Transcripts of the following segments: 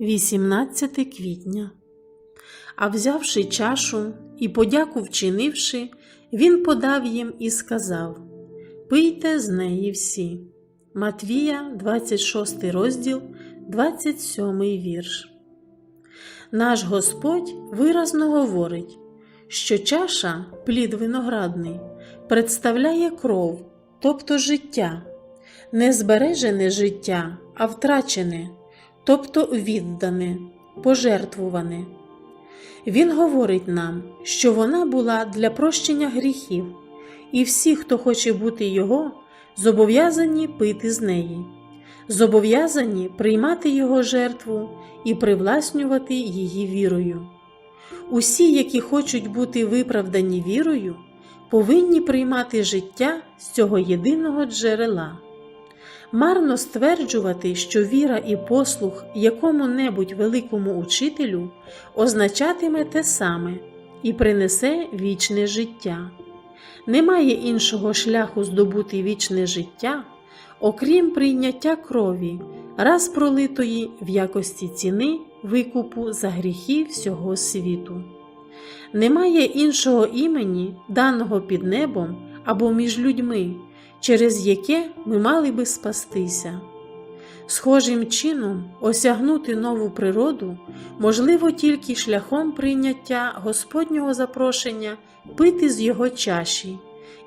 18 квітня. А взявши чашу і подяку вчинивши, він подав їм і сказав: Пийте з неї всі. Матвія, 26 розділ, 27 вірш. Наш Господь виразно говорить, що чаша, плід виноградний, представляє кров, тобто життя, не збережене життя, а втрачене, тобто віддане, пожертвуване. Він говорить нам, що вона була для прощення гріхів, і всі, хто хоче бути Його, зобов'язані пити з неї, зобов'язані приймати Його жертву і привласнювати її вірою. Усі, які хочуть бути виправдані вірою, повинні приймати життя з цього єдиного джерела. Марно стверджувати, що віра і послух якому-небудь великому учителю означатиме те саме і принесе вічне життя. Немає іншого шляху здобути вічне життя, окрім прийняття крові, раз пролитої в якості ціни викупу за гріхи всього світу. Немає іншого імені, даного під небом або між людьми, через яке ми мали би спастися. Схожим чином осягнути нову природу можливо тільки шляхом прийняття Господнього запрошення пити з його чаші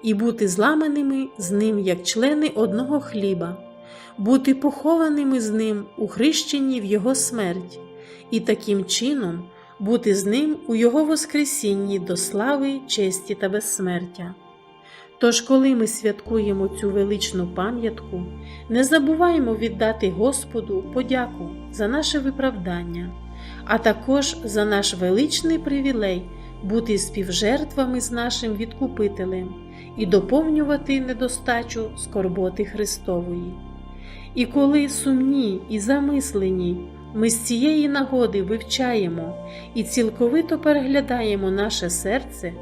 і бути зламаними з ним як члени одного хліба, бути похованими з ним у хрещенні в Його смерть, і таким чином бути з ним у Його Воскресінні до слави, честі та безсмертя. Тож, коли ми святкуємо цю величну пам'ятку, не забуваємо віддати Господу подяку за наше виправдання, а також за наш величний привілей бути співжертвами з нашим відкупителем і доповнювати недостачу скорботи Христової. І коли сумні і замислені, ми з цієї нагоди вивчаємо і цілковито переглядаємо наше серце,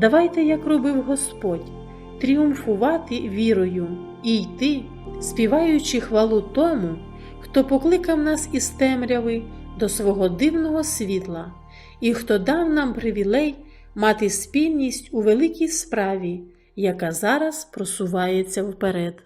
давайте, як робив Господь, тріумфувати вірою і йти, співаючи хвалу тому, хто покликав нас із темряви до свого дивного світла, і хто дав нам привілей мати спільність у великій справі, яка зараз просувається вперед.